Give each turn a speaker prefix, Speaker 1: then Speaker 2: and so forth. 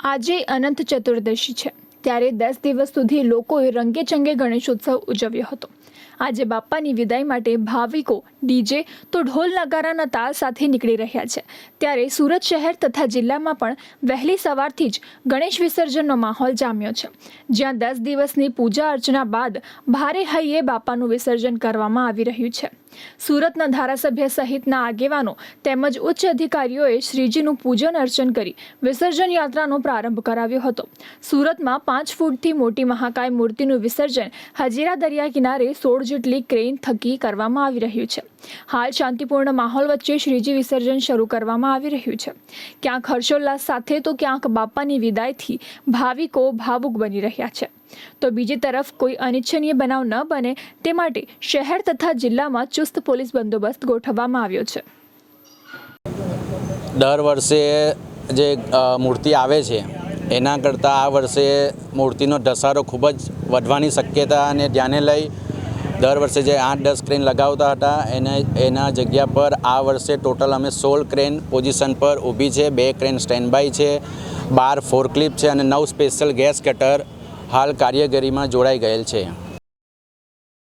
Speaker 1: આજે અનંત ચતુર્દશી છે. ત્યારે દસ દિવસ સુધી લોકોએ રંગેચંગે ગણેશોત્સવ ઉજવ્યો હતો. આજે બાપ્પાની વિદાય માટે ભાવિકો, ડીજે તો ઢોલ નગારાના તાલ સાથે નીકળી રહ્યા છે. ત્યારે સુરત શહેર તથા જિલ્લામાં પણ વહેલી સવારથી જ ગણેશ વિસર્જનનો માહોલ જામ્યો છે. જ્યાં દસ દિવસની પૂજા અર્ચના બાદ ભારે હૈયે બાપાનું વિસર્જન કરવામાં આવી રહ્યું છે. સુરતના ધારાસભ્ય સહિતના આગેવાનો તેમજ ઉચ્ચ અધિકારીઓએ શ્રીજીનું પૂજન અર્ચન કરી વિસર્જન યાત્રાનો પ્રારંભ કરાવ્યો હતો. સુરતમાં પાંચ ફૂટથી મોટી મહાકાય મૂર્તિનું વિસર્જન હજીરા દરિયા કિનારે સોળ જેટલી ક્રેન થકી કરવામાં આવી રહ્યું છે. હાલ શાંતિપૂર્ણ માહોલ વચ્ચે શ્રીજી વિસર્જન શરૂ કરવામાં આવી રહ્યું છે. ક્યાંક હર્ષોલ્લાસ સાથે તો ક્યાંક બાપાની વિદાયથી ભાવિકો ભાવુક બની રહ્યા છે. તો બીજી તરફ કોઈ અનિચ્છનીય બનાવ ન બને તે માટે શહેર તથા જિલ્લામાં ચુસ્ત પોલીસ બંદોબસ્ત ગોઠવવામાં આવ્યો છે.
Speaker 2: દર વર્ષે જે મૂર્તિ આવે છે, એના કરતાં આ વર્ષે મૂર્તિનો ધસારો ખૂબ જ વધવાની શક્યતાને ધ્યાને લઈ દર વર્ષે જે આઠ દસ ક્રેન લગાવતા હતા, એને, એના જગ્યા પર આ વર્ષે ટોટલ અમે સોળ ક્રેન પોઝિશન પર ઊભી છે, બે ક્રેન સ્ટેન્ડ બાય છે, બાર ફોરક્લિપ છે અને નવ સ્પેશિયલ ગેસ કટર હાલ કાર્યગરીમાં જોડાઈ ગયેલ છે.